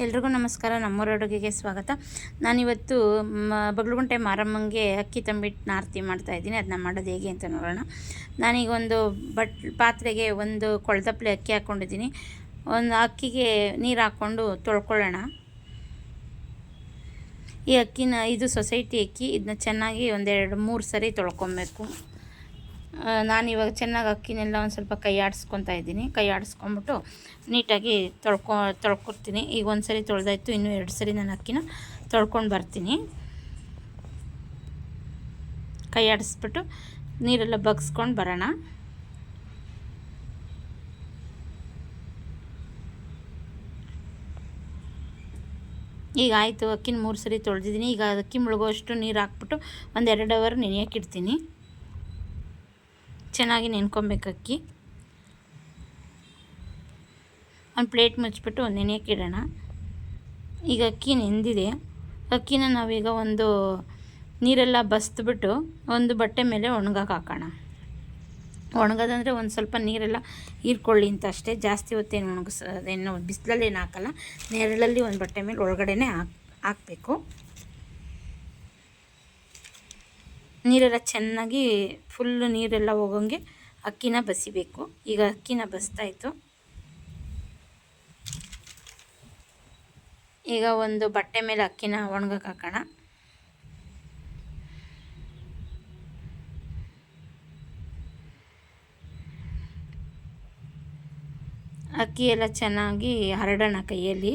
ಎಲ್ರಿಗೂ ನಮಸ್ಕಾರ, ನಮ್ಮೂರ ಅಡುಗೆಗೆ ಸ್ವಾಗತ. ನಾನಿವತ್ತು, ಮ, ಬಗಲುಗುಂಟೆ ಮಾರಮ್ಮಂಗೆ ಅಕ್ಕಿ ತಂಬಿಟ್ಟು ನಾರ್ತಿ ಮಾಡ್ತಾಯಿದ್ದೀನಿ ಅದನ್ನ ಮಾಡೋದು ಹೇಗೆ ಅಂತ ನೋಡೋಣ. ನಾನೀಗ ಒಂದು ಬಟ್, ಪಾತ್ರೆಗೆ ಒಂದು ಕೊಳ್ತಪ್ಲೆ ಅಕ್ಕಿ ಹಾಕ್ಕೊಂಡಿದ್ದೀನಿ ಒಂದು ಅಕ್ಕಿಗೆ ನೀರು ಹಾಕ್ಕೊಂಡು ತೊಳ್ಕೊಳ್ಳೋಣ. ಈ ಅಕ್ಕಿನ, ಇದು ಸೊಸೈಟಿ ಅಕ್ಕಿ. ಇದನ್ನ ಚೆನ್ನಾಗಿ ಒಂದೆರಡು ಮೂರು ಸರಿ ತೊಳ್ಕೊಬೇಕು. ನಾನಿವಾಗ ಚೆನ್ನಾಗಿ ಅಕ್ಕಿನೆಲ್ಲ ಒಂದು ಸ್ವಲ್ಪ ಕೈ ಆಡಿಸ್ಕೊತಾ ಇದ್ದೀನಿ. ಕೈ ಆಡಿಸ್ಕೊಂಬಿಟ್ಟು ನೀಟಾಗಿ ತೊಳ್ಕೊ, ತೊಳ್ಕೊಡ್ತೀನಿ. ಈಗ ಒಂದು ಸರಿ ತೊಳೆದಾಯ್ತು, ಇನ್ನೂ ಎರಡು ಸರಿ ನಾನು ಅಕ್ಕಿನ ತೊಳ್ಕೊಂಡು ಬರ್ತೀನಿ. ಕೈ ಆಡಿಸ್ಬಿಟ್ಟು ನೀರೆಲ್ಲ ಬಗ್ಸ್ಕೊಂಡು ಬರೋಣ. ಈಗ ಆಯಿತು, ಅಕ್ಕಿನ ಮೂರು ಸರಿ ತೊಳೆದಿದ್ದೀನಿ. ಈಗ ಅಕ್ಕಿ ಮುಳುಗೋಷ್ಟು ನೀರು ಹಾಕ್ಬಿಟ್ಟು ಒಂದು ಎರಡು ಅವರ್ ನೆನೆಯೋಕ್ಕಿಡ್ತೀನಿ ಚೆನ್ನಾಗಿ ನೆನ್ಕೊಬೇಕು ಅಕ್ಕಿ ಒಂದು ಪ್ಲೇಟ್ ಮುಚ್ಚಿಬಿಟ್ಟು ಒಂದು ನೆನೆಯೋಕೆ ಇಡೋಣ ಈಗ ಅಕ್ಕಿ ನೆಂದಿದೆ. ಅಕ್ಕಿನ ನಾವೀಗ ಒಂದು ನೀರೆಲ್ಲ ಬಸ್ದುಬಿಟ್ಟು ಒಂದು ಬಟ್ಟೆ ಮೇಲೆ ಒಣಗಕ್ಕೆ ಹಾಕೋಣ. ಒಣಗೋದಂದರೆ ಒಂದು ಸ್ವಲ್ಪ ನೀರೆಲ್ಲ ಹೀರ್ಕೊಳ್ಳಿ ಅಂತ ಅಷ್ಟೇ. ಜಾಸ್ತಿ ಹೊತ್ತೇನು ಒಣಗಿಸೋದೇನು ಬಿಸಿಲಲ್ಲೇನು ಹಾಕಲ್ಲ. ನೆರಳಲ್ಲಿ ಒಂದು ಬಟ್ಟೆ ಮೇಲೆ ಒಳಗಡೆನೇ ಹಾಕ್, ಹಾಕಬೇಕು. ನೀರೆಲ್ಲ ಚೆನ್ನಾಗಿ ಫುಲ್ಲು ನೀರೆಲ್ಲ ಹೋಗೋಂಗೆ ಅಕ್ಕಿನ ಬಸಿಬೇಕು. ಈಗ ಅಕ್ಕಿನ ಬಸ್ತಾಯಿತು. ಈಗ ಒಂದು ಬಟ್ಟೆ ಮೇಲೆ ಅಕ್ಕಿನ ಒಣಗಕ್ಕೆ ಹಾಕೋಣ. ಅಕ್ಕಿ ಎಲ್ಲ ಚೆನ್ನಾಗಿ ಹರಡೋಣ ಕೈಯಲ್ಲಿ.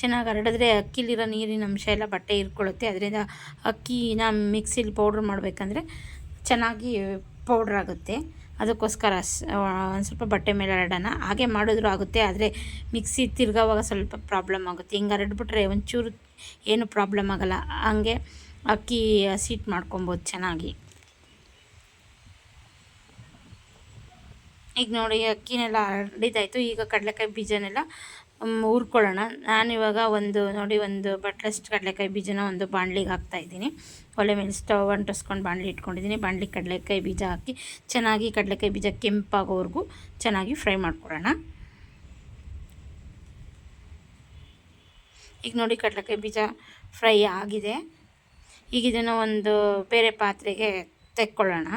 ಚೆನ್ನಾಗಿ ಹರಡಿದ್ರೆ ಅಕ್ಕಿಲಿರೋ ನೀರಿನ ಅಂಶ ಎಲ್ಲ ಬಟ್ಟೆ ಇರ್ಕೊಳ್ಳುತ್ತೆ. ಅದರಿಂದ ಅಕ್ಕಿನ ಮಿಕ್ಸಿಲಿ ಪೌಡ್ರ್ ಮಾಡಬೇಕಂದ್ರೆ ಚೆನ್ನಾಗಿ ಪೌಡ್ರ್ ಆಗುತ್ತೆ. ಅದಕ್ಕೋಸ್ಕರ ಒಂದು ಸ್ವಲ್ಪ ಬಟ್ಟೆ ಮೇಲೆ ಹರಡೋಣ. ಹಾಗೆ ಮಾಡಿದ್ರು ಆಗುತ್ತೆ, ಆದರೆ ಮಿಕ್ಸಿ ತಿರ್ಗೋವಾಗ ಸ್ವಲ್ಪ ಪ್ರಾಬ್ಲಮ್ ಆಗುತ್ತೆ. ಹಿಂಗೆ ಹರಡ್ಬಿಟ್ರೆ ಒಂಚೂರು ಏನು ಪ್ರಾಬ್ಲಮ್ ಆಗೋಲ್ಲ. ಹಂಗೆ ಅಕ್ಕಿ ಸೀಟ್ ಮಾಡ್ಕೊಬೋದು ಚೆನ್ನಾಗಿ. ಈಗ ನೋಡಿ ಅಕ್ಕಿನೆಲ್ಲ ಹರಡಿದಾಯಿತು. ಈಗ ಕಡಲೆಕಾಯಿ ಬೀಜನೆಲ್ಲ ಹುರ್ಕೊಳ್ಳೋಣ. ನಾನಿವಾಗ ಒಂದು ನೋಡಿ ಒಂದು ಬಟ್ಲಷ್ಟು ಕಡಲೆಕಾಯಿ ಬೀಜನ ಒಂದು ಬಾಣಲಿಗೆ ಹಾಕ್ತಾಯಿದ್ದೀನಿ ಒಲೆ ಮೇಲೆ ಸ್ಟವ್ ಅಂಟಿಸ್ಕೊಂಡು ಬಾಣ್ಲಿ ಇಟ್ಕೊಂಡಿದ್ದೀನಿ. ಬಾಣ್ಲಿ ಕಡಲೆಕಾಯಿ ಬೀಜ ಹಾಕಿ ಚೆನ್ನಾಗಿ ಕಡಲೆಕಾಯಿ ಬೀಜ ಕೆಂಪಾಗೋವರೆಗೂ ಚೆನ್ನಾಗಿ ಫ್ರೈ ಮಾಡ್ಕೊಳ್ಳೋಣ. ಈಗ ನೋಡಿ ಕಡಲೆಕಾಯಿ ಬೀಜ ಫ್ರೈ ಆಗಿದೆ. ಈಗ ಇದನ್ನು ಒಂದು ಬೇರೆ ಪಾತ್ರೆಗೆ ತೆಕ್ಕೊಳ್ಳೋಣ.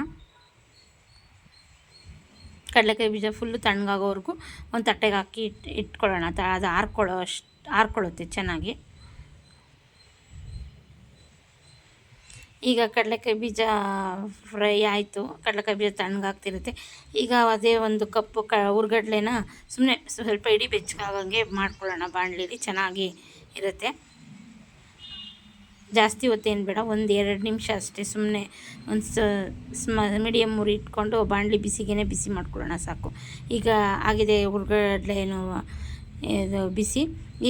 ಕಡಲೆಕಾಯಿ ಬೀಜ ಫುಲ್ಲು ತಣ್ಣಗಾಗೋವರೆಗೂ ಒಂದು ತಟ್ಟೆಗೆ ಹಾಕಿ ಇಟ್ಟು ಇಟ್ಕೊಳ್ಳೋಣ. ತ, ಅದು ಆರ್ಕೊಳ್ಳೋ ಅಷ್ಟು, ಆರ್ಕೊಳ್ಳುತ್ತೆ ಚೆನ್ನಾಗಿ. ಈಗ ಕಡಲೆಕಾಯಿ ಬೀಜ ಫ್ರೈ ಆಯಿತು. ಕಡಲೆಕಾಯಿ ಬೀಜ ತಣ್ಣಗಾಗ್ತಿರುತ್ತೆ. ಈಗ ಅದೇ ಒಂದು ಕಪ್ಪು ಕ, ಉರ್ಗಡ್ಲೆನ ಸುಮ್ಮನೆ ಸ್ವಲ್ಪ ಇಡೀ ಬೆಚ್ಚಗಾಗಂಗೆ ಮಾಡ್ಕೊಳ್ಳೋಣ. ಬಾಣಲಿಲಿ ಚೆನ್ನಾಗಿ ಇರುತ್ತೆ. ಜಾಸ್ತಿ ಹೊತ್ತೇನು ಬೇಡ, ಒಂದು ಎರಡು ನಿಮಿಷ ಅಷ್ಟೇ ಸುಮ್ಮನೆ ಒಂದು ಸ್ಮ ಮೀಡಿಯಮ್ ಉರಿ ಇಟ್ಕೊಂಡು ಬಾಣಲಿ ಬಿಸಿಗೇನೆ ಬಿಸಿ ಮಾಡ್ಕೊಳ್ಳೋಣ ಸಾಕು. ಈಗ ಆಗಿದೆ ಹುರ್ಗಡ್ಲೆನು ಇದು ಬಿಸಿ.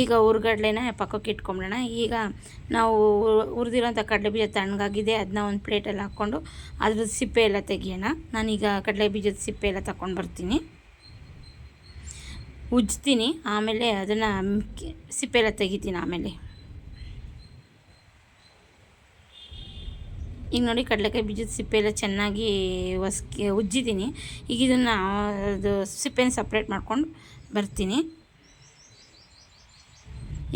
ಈಗ ಹುರ್ಗಡ್ಲೆನ ಪಕ್ಕಕ್ಕೆ ಇಟ್ಕೊಂಬಿಡೋಣ. ಈಗ ನಾವು ಹುರಿದಿರೋಂಥ ಕಡಲೆ ಬೀಜ ತಣ್ಣಗಾಗಿದೆ ಅದನ್ನ ಒಂದು ಪ್ಲೇಟಲ್ಲಿ ಹಾಕ್ಕೊಂಡು ಅದ್ರದ್ದು ಸಿಪ್ಪೆ ಎಲ್ಲ ತೆಗಿಯೋಣ. ನಾನೀಗ ಕಡಲೆ ಬೀಜದ ಸಿಪ್ಪೆ ಎಲ್ಲ ತಗೊಂಡು ಬರ್ತೀನಿ. ಉಜ್ತೀನಿ, ಆಮೇಲೆ ಅದನ್ನು ಸಿಪ್ಪೆ ಎಲ್ಲ ತೆಗಿತೀನಿ ಆಮೇಲೆ. ಈಗ ನೋಡಿ ಕಡಲೆಕಾಯಿ ಬೀಜದ ಸಿಪ್ಪೆ ಎಲ್ಲ ಚೆನ್ನಾಗಿ ಒಸ್ಕಿ, ಉಜ್ಜಿದ್ದೀನಿ. ಈಗ ಇದನ್ನು ಅದು ಸಿಪ್ಪೆನ ಸಪ್ರೇಟ್ ಮಾಡ್ಕೊಂಡು ಬರ್ತೀನಿ.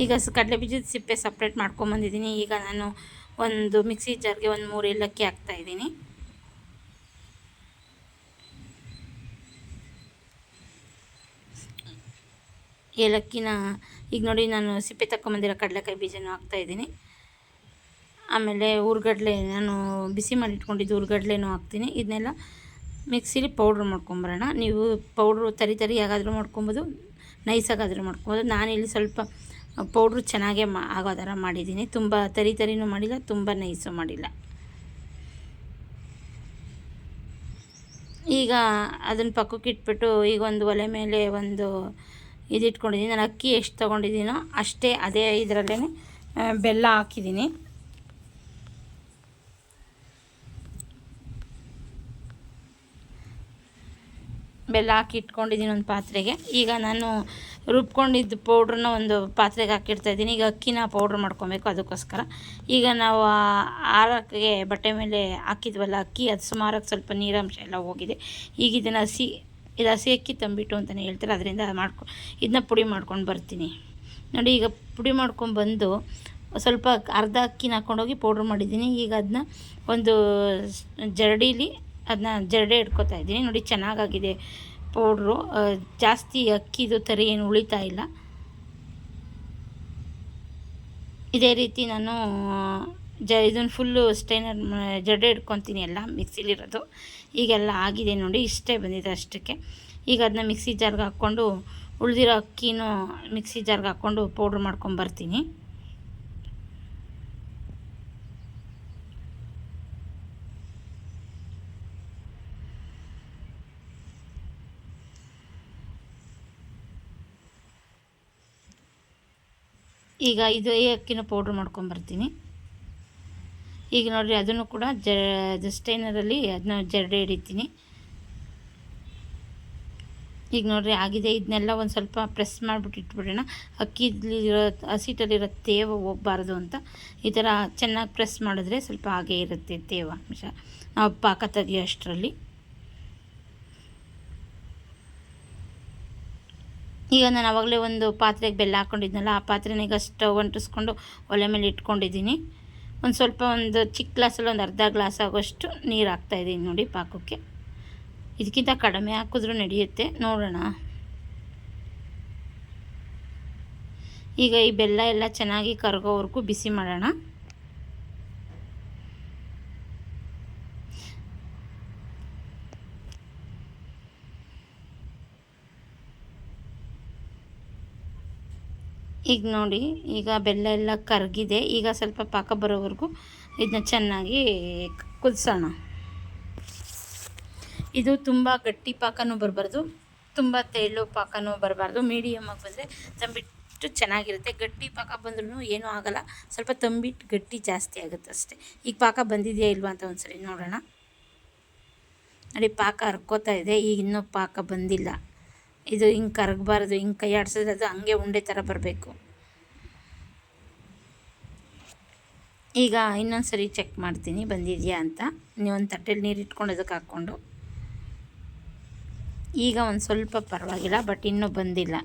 ಈಗ ಕಡಲೆ ಬೀಜದ ಸಿಪ್ಪೆ ಸಪ್ರೇಟ್ ಮಾಡ್ಕೊಂಬಂದಿದ್ದೀನಿ ಈಗ ನಾನು ಒಂದು ಮಿಕ್ಸಿ ಜಾರ್ಗೆ ಒಂದು ಮೂರು ಏಲಕ್ಕಿ ಹಾಕ್ತಾಯಿದ್ದೀನಿ ಏಲಕ್ಕಿನ, ಈಗ ನೋಡಿ ನಾನು ಸಿಪ್ಪೆ ತಗೊಂಬಂದಿರೋ ಕಡಲೆಕಾಯಿ ಬೀಜನೂ ಹಾಕ್ತಾಯಿದ್ದೀನಿ ಆಮೇಲೆ ಹುರ್ಗಡ್ಲೆ ನಾನು ಬಿಸಿ ಮಾಡಿ ಇಟ್ಕೊಂಡಿದ್ದು ಹುರ್ಗಡ್ಲೆನೂ ಹಾಕ್ತೀನಿ. ಇದನ್ನೆಲ್ಲ ಮಿಕ್ಸಿಲಿ ಪೌಡ್ರ್ ಮಾಡ್ಕೊಂಬರೋಣ. ನೀವು ಪೌಡ್ರು ತರಿ ತರಿ ಯಾಗಾದರೂ ಮಾಡ್ಕೊಬೋದು, ನೈಸಾಗಾದರೂ ಮಾಡ್ಕೊಬೋದು. ನಾನಿಲ್ಲಿ ಸ್ವಲ್ಪ ಪೌಡ್ರು ಚೆನ್ನಾಗೇ ಮಾ, ಆಗೋ ಥರ ಮಾಡಿದ್ದೀನಿ. ತುಂಬ ತರಿ ತರಿನೂ ಮಾಡಿಲ್ಲ, ತುಂಬ ನೈಸು ಮಾಡಿಲ್ಲ. ಈಗ ಅದನ್ನು ಪಕ್ಕಕ್ಕೆ ಇಟ್ಬಿಟ್ಟು ಈಗ ಒಂದು ಒಲೆ ಮೇಲೆ ಒಂದು ಇದಿಟ್ಕೊಂಡಿದ್ದೀನಿ. ನಾನು ಅಕ್ಕಿ ಎಷ್ಟು ತೊಗೊಂಡಿದ್ದೀನೋ ಅಷ್ಟೇ ಅದೇ ಇದರಲ್ಲೇ ಬೆಲ್ಲ ಹಾಕಿದ್ದೀನಿ. ಬೆಲ್ಲ ಹಾಕಿ ಇಟ್ಕೊಂಡಿದ್ದೀನಿ ಒಂದು ಪಾತ್ರೆಗೆ. ಈಗ ನಾನು ರುಬ್ಕೊಂಡಿದ್ದ ಪೌಡ್ರನ್ನ ಒಂದು ಪಾತ್ರೆಗೆ ಹಾಕಿಡ್ತಾಯಿದ್ದೀನಿ ಈಗ ಅಕ್ಕಿನ ಪೌಡ್ರ್ ಮಾಡ್ಕೊಬೇಕು ಅದಕ್ಕೋಸ್ಕರ. ಈಗ ನಾವು ಆರಕ್ಕೆ ಬಟ್ಟೆ ಮೇಲೆ ಹಾಕಿದ್ವಲ್ಲ ಅಕ್ಕಿ, ಅದು ಸುಮಾರಾಗಿ ಸ್ವಲ್ಪ ನೀರಂಶ ಎಲ್ಲ ಹೋಗಿದೆ. ಈಗ ಇದನ್ನು ಹಸಿ, ಇದು ಹಸಿ ಅಕ್ಕಿ ತಂಬಿಟ್ಟು ಅಂತಲೇ ಹೇಳ್ತಾರೆ. ಅದರಿಂದ ಮಾಡ್ಕೊ, ಇದನ್ನ ಪುಡಿ ಮಾಡ್ಕೊಂಡು ಬರ್ತೀನಿ. ನೋಡಿ, ಈಗ ಪುಡಿ ಮಾಡ್ಕೊಂಡ್ಬಂದು ಸ್ವಲ್ಪ ಅರ್ಧ ಅಕ್ಕಿನ ಹಾಕ್ಕೊಂಡೋಗಿ ಪೌಡ್ರ್ ಮಾಡಿದ್ದೀನಿ. ಈಗ ಅದನ್ನ ಒಂದು ಜರಡೀಲಿ ಅದನ್ನ ಜರಡೆ ಇಟ್ಕೊತಾ ಇದ್ದೀನಿ. ನೋಡಿ ಚೆನ್ನಾಗಾಗಿದೆ ಪೌಡ್ರು. ಜಾಸ್ತಿ ಅಕ್ಕಿದು ತರಿ ಏನು ಉಳಿತಾ ಇಲ್ಲ. ಇದೇ ರೀತಿ ನಾನು ಜ, ಇದನ್ನು ಫುಲ್ಲು ಸ್ಟೈನರ್ ಜಡೆ ಇಟ್ಕೊತೀನಿ ಎಲ್ಲ ಮಿಕ್ಸಿಲಿರೋದು. ಈಗೆಲ್ಲ ಆಗಿದೆ ನೋಡಿ, ಇಷ್ಟೇ ಬಂದಿದೆ ಅಷ್ಟಕ್ಕೆ. ಈಗ ಅದನ್ನ ಮಿಕ್ಸಿ ಜಾರ್ಗೆ ಹಾಕ್ಕೊಂಡು ಉಳಿದಿರೋ ಅಕ್ಕಿನೂ ಮಿಕ್ಸಿ ಜಾರ್ಗೆ ಹಾಕ್ಕೊಂಡು ಪೌಡ್ರ್ ಮಾಡ್ಕೊಂಬರ್ತೀನಿ. ಈಗ ಇದು ಈ ಅಕ್ಕಿನ ಪೌಡ್ರ್ ಮಾಡ್ಕೊಂಬರ್ತೀನಿ ಈಗ ನೋಡಿರಿ ಅದನ್ನು ಕೂಡ ಜ ಸ್ಟೈನರಲ್ಲಿ ಅದನ್ನ ಜರಡೆ ಹಿಡಿತೀನಿ ಈಗ ನೋಡಿರಿ ಆಗಿದೆ ಇದನ್ನೆಲ್ಲ ಒಂದು ಸ್ವಲ್ಪ ಪ್ರೆಸ್ ಮಾಡಿಬಿಟ್ಟು ಇಟ್ಬಿಡೋಣ. ಅಕ್ಕಿಲಿರೋ ಹಸಿಟಲ್ಲಿರೋ ತೇವ ಹೋಗ್ಬಾರ್ದು ಅಂತ. ಈ ಥರ ಚೆನ್ನಾಗಿ ಪ್ರೆಸ್ ಮಾಡಿದ್ರೆ ಸ್ವಲ್ಪ ಹಾಗೆ ಇರುತ್ತೆ ತೇವ ಅಂಶ. ನಾವು ಪಾಕ ತೆಗಿಯೋ ಅಷ್ಟರಲ್ಲಿ. ಈಗ ನಾನು ಆವಾಗಲೇ ಒಂದು ಪಾತ್ರೆಗೆ ಬೆಲ್ಲ ಹಾಕ್ಕೊಂಡಿದ್ನಲ್ಲ ಆ ಪಾತ್ರೆನಾಗ ಸ್ಟವ್ ಅಂಟಿಸ್ಕೊಂಡು ಒಲೆ ಮೇಲೆ ಇಟ್ಕೊಂಡಿದ್ದೀನಿ. ಒಂದು ಸ್ವಲ್ಪ ಒಂದು ಚಿಕ್ಕ ಗ್ಲಾಸಲ್ಲಿ ಒಂದು ಅರ್ಧ ಗ್ಲಾಸ್ ಆಗೋಷ್ಟು ನೀರು ಹಾಕ್ತಾಯಿದ್ದೀನಿ ನೋಡಿ ಪಾಕಕ್ಕೆ. ಇದಕ್ಕಿಂತ ಕಡಿಮೆ ಹಾಕಿದ್ರೂ ನಡೆಯುತ್ತೆ. ನೋಡೋಣ. ಈಗ ಈ ಬೆಲ್ಲ ಎಲ್ಲ ಚೆನ್ನಾಗಿ ಕರಗೋವರೆಗೂ ಬಿಸಿ ಮಾಡೋಣ. ಈಗ ನೋಡಿ, ಈಗ ಬೆಲ್ಲ ಎಲ್ಲ ಕರಗಿದೆ. ಈಗ ಸ್ವಲ್ಪ ಪಾಕ ಬರೋವರೆಗೂ ಇದನ್ನ ಚೆನ್ನಾಗಿ ಕುದಿಸೋಣ. ಇದು ತುಂಬ ಗಟ್ಟಿ ಪಾಕನೂ ಬರಬಾರ್ದು. ತುಂಬ ತೆಳು ಪಾಕನೂ ಬರಬಾರ್ದು. ಮೀಡಿಯಮಾಗಿ ಬಂದರೆ ತಂಬಿಟ್ಟು ಚೆನ್ನಾಗಿರುತ್ತೆ. ಗಟ್ಟಿ ಪಾಕ ಬಂದ್ರೂ ಏನೂ ಆಗೋಲ್ಲ. ಸ್ವಲ್ಪ ತಂಬಿಟ್ಟು ಗಟ್ಟಿ ಜಾಸ್ತಿ ಆಗುತ್ತೆ ಅಷ್ಟೇ. ಈಗ ಪಾಕ ಬಂದಿದೆಯಾ ಇಲ್ವಾ ಅಂತ ಒಂದ್ಸರಿ ನೋಡೋಣ. ನೋಡಿ, ಪಾಕ ಹರ್ಕೋತಾ ಇದೆ. ಈಗ ಇನ್ನೂ ಪಾಕ ಬಂದಿಲ್ಲ. ಇದು ಹಿಂಗೆ ಕರಗಬಾರ್ದು, ಹಿಂಗೆ ಕೈ ಆಡಿಸಿದ್ರೆ ಅದು ಹಂಗೆ ಉಂಡೆ ಥರ ಬರಬೇಕು. ಈಗ ಇನ್ನೊಂದು ಸರಿ ಚೆಕ್ ಮಾಡ್ತೀನಿ, ಬಂದಿದೆಯಾ ಅಂತ. ನೀವು ಒಂದು ತಟ್ಟೆಲಿ ನೀರು ಇಟ್ಕೊಂಡು ಅದಕ್ಕೆ ಹಾಕ್ಕೊಂಡು ಈಗ ಒಂದು ಸ್ವಲ್ಪ ಪರವಾಗಿಲ್ಲ ಬಟ್ ಇನ್ನೂ ಬಂದಿಲ್ಲ.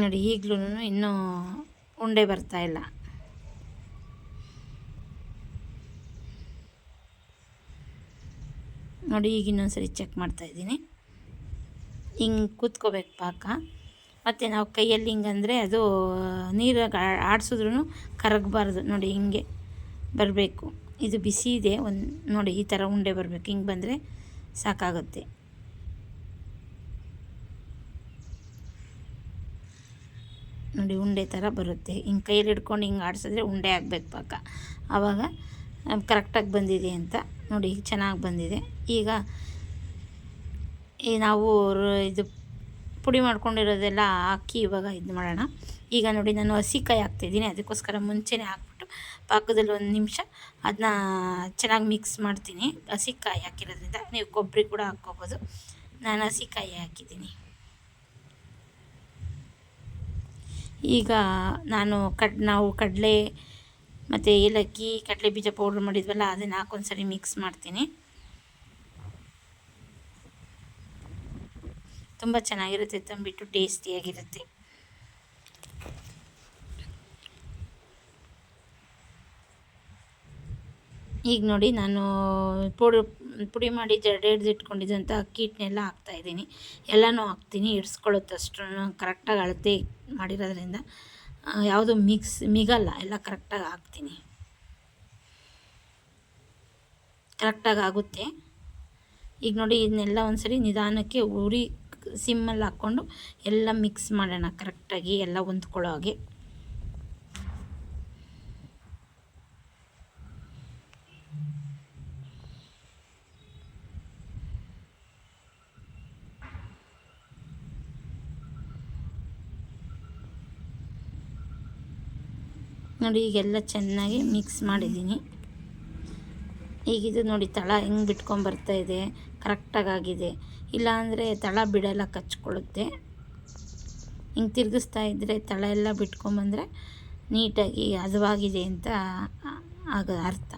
ನೋಡಿ ಈಗಲೂ ಇನ್ನೂ ಉಂಡೆ ಬರ್ತಾ ನೋಡಿ ಈಗ ಇನ್ನೊಂದ್ಸರಿ ಚೆಕ್ ಮಾಡ್ತಾಯಿದ್ದೀನಿ ಹಿಂಗೆ ಕೂತ್ಕೋಬೇಕು ಪಾಕ. ಮತ್ತು ನಾವು ಕೈಯಲ್ಲಿ ಹಿಂಗಂದರೆ ಅದು, ನೀರು ಆಡಿಸಿದ್ರೂ ಕರಗಬಾರ್ದು. ನೋಡಿ, ಹಿಂಗೆ ಬರಬೇಕು. ಇದು ಬಿಸಿ ಇದೆ. ಒಂದು, ನೋಡಿ, ಈ ಥರ ಉಂಡೆ ಬರಬೇಕು. ಹಿಂಗೆ ಬಂದರೆ ಸಾಕಾಗುತ್ತೆ. ನೋಡಿ, ಉಂಡೆ ಥರ ಬರುತ್ತೆ. ಹಿಂಗೆ ಕೈಯಲ್ಲಿ ಹಿಡ್ಕೊಂಡು ಹಿಂಗೆ ಆಡಿಸಿದ್ರೆ ಉಂಡೆ ಆಗಬೇಕು ಪಾಕ. ಆವಾಗ ಕರೆಕ್ಟಾಗಿ ಬಂದಿದೆ ಅಂತ ನೋಡಿ, ಚೆನ್ನಾಗಿ ಬಂದಿದೆ. ಈಗ ಈ ನಾವು ಇದು ಪುಡಿ ಮಾಡ್ಕೊಂಡಿರೋದೆಲ್ಲ ಹಾಕಿ ಇವಾಗ ಇದು ಮಾಡೋಣ. ಈಗ ನೋಡಿ, ನಾನು ಹಸಿಕಾಯಿ ಹಾಕ್ತಿದ್ದೀನಿ ಅದಕ್ಕೋಸ್ಕರ ಮುಂಚೆನೇ ಹಾಕ್ಬಿಟ್ಟು ಪಾಕದಲ್ಲಿ ಒಂದು ನಿಮಿಷ ಅದನ್ನ ಚೆನ್ನಾಗಿ ಮಿಕ್ಸ್ ಮಾಡ್ತೀನಿ. ಹಸಿಕಾಯಿ ಹಾಕಿರೋದ್ರಿಂದ ನೀವು ಕೊಬ್ಬರಿ ಕೂಡ ಹಾಕ್ಕೋಬೋದು. ನಾನು ಹಸಿಕಾಯಿ ಹಾಕಿದ್ದೀನಿ. ಈಗ ನಾನು ಕಡ್, ನಾವು ಕಡಲೆ ಮತ್ತು ಏಲಕ್ಕಿ ಕಡಲೆ ಬೀಜ ಪೌಡ್ರ್ ಮಾಡಿದ್ವಲ್ಲ, ಅದನ್ನು ಹಾಕೊಂದ್ಸರಿ ಮಿಕ್ಸ್ ಮಾಡ್ತೀನಿ. ತುಂಬ ಚೆನ್ನಾಗಿರುತ್ತೆ ತಂಬಿಟ್ಟು ಟೇಸ್ಟಿಯಾಗಿರುತ್ತೆ. ಈಗ ನೋಡಿ ನಾನು ಪುಡಿ ಪುಡಿ ಮಾಡಿ ಜಡೆ ಹಿಡ್ದು ಇಟ್ಕೊಂಡಿದ್ದಂಥ ಅಕ್ಕಿ ಹಿಟ್ಟನ್ನೆಲ್ಲ ಹಾಕ್ತಾಯಿದ್ದೀನಿ ಎಲ್ಲನೂ ಹಾಕ್ತೀನಿ ಇಡ್ಸ್ಕೊಳ್ಳುತ್ತಷ್ಟು ಕರೆಕ್ಟಾಗಿ ಅಳತೆ ಮಾಡಿರೋದ್ರಿಂದ. ಯಾವುದು ಮಿಕ್ಸ್, ಮಿಗಲ್ಲ, ಎಲ್ಲ ಕರೆಕ್ಟಾಗಿ ಹಾಕ್ತೀನಿ. ಕರೆಕ್ಟಾಗಿ ಆಗುತ್ತೆ. ಈಗ ನೋಡಿ, ಇದನ್ನೆಲ್ಲ ಒಂದ್ಸರಿ ನಿಧಾನಕ್ಕೆ ಉರಿ ಸಿಮ್ಮಲ್ಲಿ ಹಾಕ್ಕೊಂಡು ಎಲ್ಲ ಮಿಕ್ಸ್ ಮಾಡೋಣ ಕರೆಕ್ಟಾಗಿ ಎಲ್ಲ ಹೊಂದ್ಕೊಳ್ಳೋ ಹಾಗೆ. ನೋಡಿ, ಈಗೆಲ್ಲ ಚೆನ್ನಾಗಿ ಮಿಕ್ಸ್ ಮಾಡಿದ್ದೀನಿ. ಈಗಿದು ನೋಡಿ, ತಳ ಹೆಂಗೆ ಬಿಟ್ಕೊಂಡು ಬರ್ತಾ ಇದೆ ಕರೆಕ್ಟಾಗಿ ಆಗಿದೆ. ಇಲ್ಲಾಂದರೆ ತಳ ಬಿಡೋಲ್ಲ, ಕಚ್ಕೊಳ್ಳುತ್ತೆ. ಹಿಂಗೆ ತಿರುಗಿಸ್ತಾ ಇದ್ದರೆ ತಳ ಎಲ್ಲ ಬಿಟ್ಕೊಂಬಂದರೆ ನೀಟಾಗಿ ಹದವಾಗಿದೆ ಅಂತ ಆಗ ಅರ್ಥ.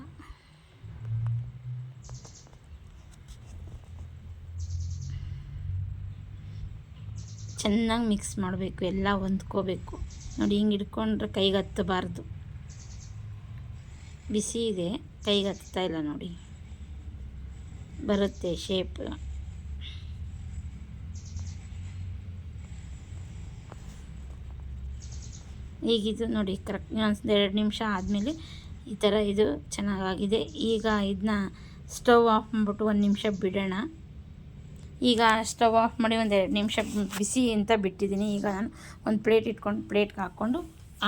ಚೆನ್ನಾಗಿ ಮಿಕ್ಸ್ ಮಾಡಬೇಕು, ಎಲ್ಲ ಹೊಂದ್ಕೋಬೇಕು. ನೋಡಿ, ಹಿಂಗೆ ಹಿಡ್ಕೊಂಡ್ರೆ ಕೈಗೆ ಹತ್ತಬಾರ್ದು. ಬಿಸಿ ಇದೆ, ಕೈಗೆ ಇಲ್ಲ ನೋಡಿ. ಬರುತ್ತೆ ಶೇಪ್ ಈಗಿದು ನೋಡಿ ಕರೆಕ್ಟ್ ಒಂದು ಎರಡು ನಿಮಿಷ ಆದಮೇಲೆ ಈ ಥರ ಇದು ಚೆನ್ನಾಗಾಗಿದೆ. ಈಗ ಇದನ್ನ ಸ್ಟವ್ ಆಫ್ ಮಾಡಿಬಿಟ್ಟು ಒಂದು ನಿಮಿಷ ಬಿಡೋಣ. ಈಗ ಸ್ಟವ್ ಆಫ್ ಮಾಡಿ ಒಂದು ಎರಡು ನಿಮಿಷ ಬಿಸಿ ಅಂತ ಬಿಟ್ಟಿದ್ದೀನಿ. ಈಗ ನಾನು ಒಂದು ಪ್ಲೇಟ್ ಇಟ್ಕೊಂಡು ಪ್ಲೇಟ್ಗೆ ಹಾಕ್ಕೊಂಡು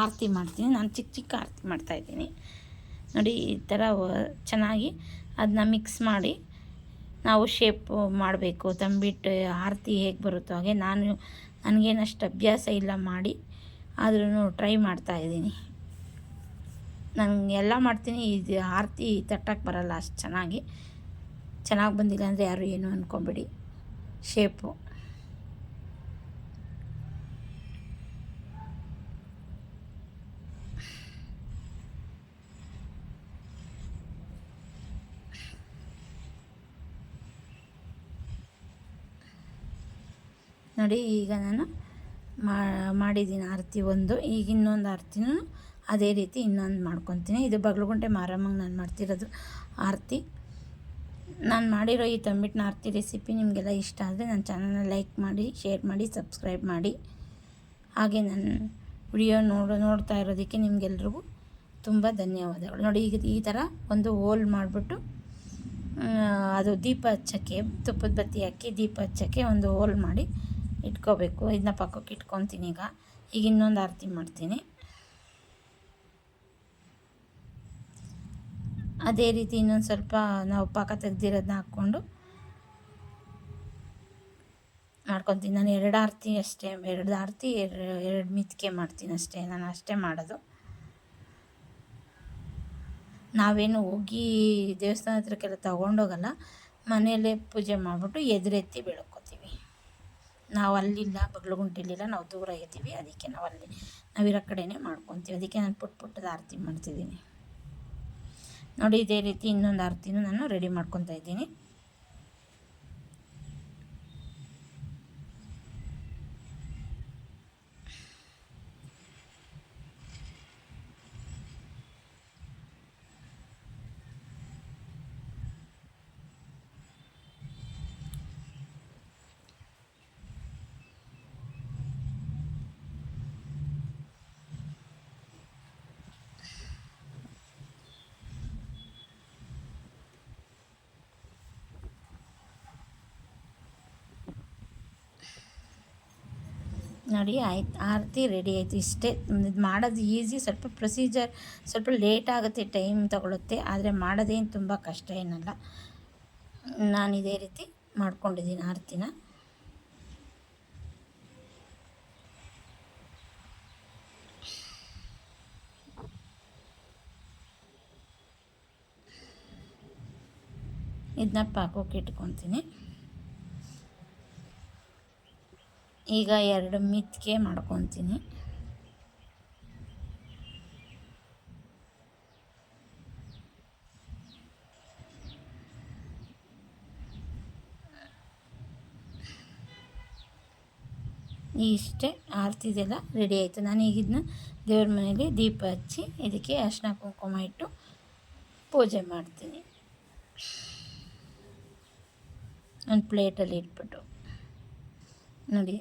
ಆರತಿ ಮಾಡ್ತೀನಿ. ನಾನು ಚಿಕ್ಕ ಚಿಕ್ಕ ಆರತಿ ಮಾಡ್ತಾಯಿದ್ದೀನಿ ನೋಡಿ, ಈ ಥರ ಚೆನ್ನಾಗಿ ಅದನ್ನ ಮಿಕ್ಸ್ ಮಾಡಿ ನಾವು ಶೇಪ್ ಮಾಡಬೇಕು. ತಂಬಿಟ್ಟು ಆರತಿ ಹೇಗೆ ಬರುತ್ತೋ ಹಾಗೆ ನಾನು ನನಗೇನಷ್ಟು ಅಭ್ಯಾಸ ಇಲ್ಲ ಮಾಡಿ ಆದ್ರೂ ಟ್ರೈ ಮಾಡ್ತಾಯಿದ್ದೀನಿ ನನಗೆ ಎಲ್ಲ ಮಾಡ್ತೀನಿ. ಇದು ಆರತಿ ತಟ್ಟಕ್ಕೆ ಬರಲ್ಲ ಅಷ್ಟು ಚೆನ್ನಾಗಿ. ಚೆನ್ನಾಗಿ ಬಂದಿಲ್ಲ ಅಂದರೆ ಯಾರು ಏನು ಅಂದ್ಕೊಬೇಡಿ ಶೇಪು ನೋಡಿ, ಈಗ ನಾನು ಮಾಡಿದ್ದೀನಿ ಆರತಿ ಒಂದು. ಈಗ ಇನ್ನೊಂದು ಆರತಿನೂ ಅದೇ ರೀತಿ ಇನ್ನೊಂದು ಮಾಡ್ಕೊತೀನಿ. ಇದು ಬಗ್ಲುಗುಂಟೆ ಮಾರಮ್ಮಂಗೆ ನಾನು ಮಾಡ್ತಿರೋದು ಆರತಿ. ನಾನು ಮಾಡಿರೋ ಈ ತಂಬಿಟ್ಟಿನ ಆರತಿ ರೆಸಿಪಿ ನಿಮಗೆಲ್ಲ ಇಷ್ಟ ಆದರೆ ನನ್ನ ಚಾನಲ್ನ ಲೈಕ್ ಮಾಡಿ ಶೇರ್ ಮಾಡಿ ಸಬ್ಸ್ಕ್ರೈಬ್ ಮಾಡಿ. ಹಾಗೆ ನನ್ನ ವಿಡಿಯೋ ನೋಡೋ, ನೋಡ್ತಾ ಇರೋದಕ್ಕೆ ನಿಮಗೆಲ್ರಿಗೂ ತುಂಬ ಧನ್ಯವಾದಗಳು. ನೋಡಿ ಈಗ ಈ ಥರ ಒಂದು ಹೋಲ್ ಮಾಡಿಬಿಟ್ಟು ಅದು ದೀಪ ಹಚ್ಚಕ್ಕೆ, ತುಪ್ಪದ ಬತ್ತಿ ಹಾಕಿ ದೀಪ ಹಚ್ಚಕ್ಕೆ ಒಂದು ಹೋಲ್ ಮಾಡಿ ಇಟ್ಕೋಬೇಕು. ಇದನ್ನ ಪಕ್ಕಕ್ಕೆ ಇಟ್ಕೊತೀನಿ ಈಗ. ಈಗ ಇನ್ನೊಂದು ಆರತಿ ಮಾಡ್ತೀನಿ. ಅದೇ ರೀತಿ ಇನ್ನೊಂದು ಸ್ವಲ್ಪ ನಾವು ಪಾಕ ತೆಗ್ದಿರೋದನ್ನ ಹಾಕ್ಕೊಂಡು ಮಾಡ್ಕೊತೀನಿ. ನಾನು ಎರಡು ಆರತಿ ಅಷ್ಟೇ, ಎರಡು ಆರತಿ, ಎರಡು ಎರಡು ಮಿತ್ಕೆ ಮಾಡ್ತೀನಿ ಅಷ್ಟೇ. ನಾನು ಅಷ್ಟೇ ಮಾಡೋದು. ನಾವೇನು ಹೋಗಿ ದೇವಸ್ಥಾನ ಹತ್ರಕ್ಕೆಲ್ಲ ತೊಗೊಂಡೋಗಲ್ಲ, ಮನೆಯಲ್ಲೇ ಪೂಜೆ ಮಾಡಿಬಿಟ್ಟು ಎದುರೆತ್ತಿ ಬೆಳ್ಕೊತೀವಿ. ನಾವು ಅಲ್ಲಿಲ್ಲ ಬಗ್ಲುಗುಂಟಿಲಿಲ್ಲ ನಾವು ದೂರ ಇದ್ದೀವಿ. ಅದಕ್ಕೆ ನಾವು ಅಲ್ಲಿ ನಾವಿರೋ ಕಡೆನೇ ಮಾಡ್ಕೊತೀವಿ. ಅದಕ್ಕೆ ನಾನು ಪುಟ್ಟ ಪುಟ್ಟದ ಆರತಿ ಮಾಡ್ತಿದ್ದೀನಿ. ನೋಡಿ ಇದೇ ರೀತಿ ಇನ್ನೊಂದು ಆರತಿನೂ ನಾನು ರೆಡಿ ಮಾಡ್ಕೊತಾ ಇದ್ದೀನಿ. ನೋಡಿ, ಆಯ್ತು, ಆರತಿ ರೆಡಿ ಆಯಿತು. ಇಷ್ಟೇ ಇದು ಮಾಡೋದು ಈಸಿ ಸ್ವಲ್ಪ ಪ್ರೊಸೀಜರ್ ಸ್ವಲ್ಪ ಲೇಟ್ ಆಗುತ್ತೆ ಟೈಮ್ ತಗೊಳುತ್ತೆ. ಆದರೆ ಮಾಡೋದೇನು ತುಂಬ ಕಷ್ಟ ಏನಲ್ಲ. ನಾನು ಇದೇ ರೀತಿ ಮಾಡ್ಕೊಂಡಿದ್ದೀನಿ ಆರತಿನ. ಇದನ್ನ ಪಾಕೋಕೆ ಇಟ್ಕೊತೀನಿ. ಈಗ ಎರಡು ಮಿತ್ಕೆ ಮಾಡ್ಕೊತೀನಿ. ಇಷ್ಟೇ ಆರ್ತಿದೆಲ್ಲ ರೆಡಿ ಆಯಿತು. ನಾನು ಈಗ ಇದನ್ನ ದೇವ್ರ ಮನೇಲಿ ದೀಪ ಹಚ್ಚಿ ಇದಕ್ಕೆ ಅರ್ಶಿನ ಕುಂಕುಮ ಇಟ್ಟು ಪೂಜೆ ಮಾಡ್ತೀನಿ. ಒಂದು ಪ್ಲೇಟಲ್ಲಿ ಇಟ್ಬಿಟ್ಟು ನೋಡಿ.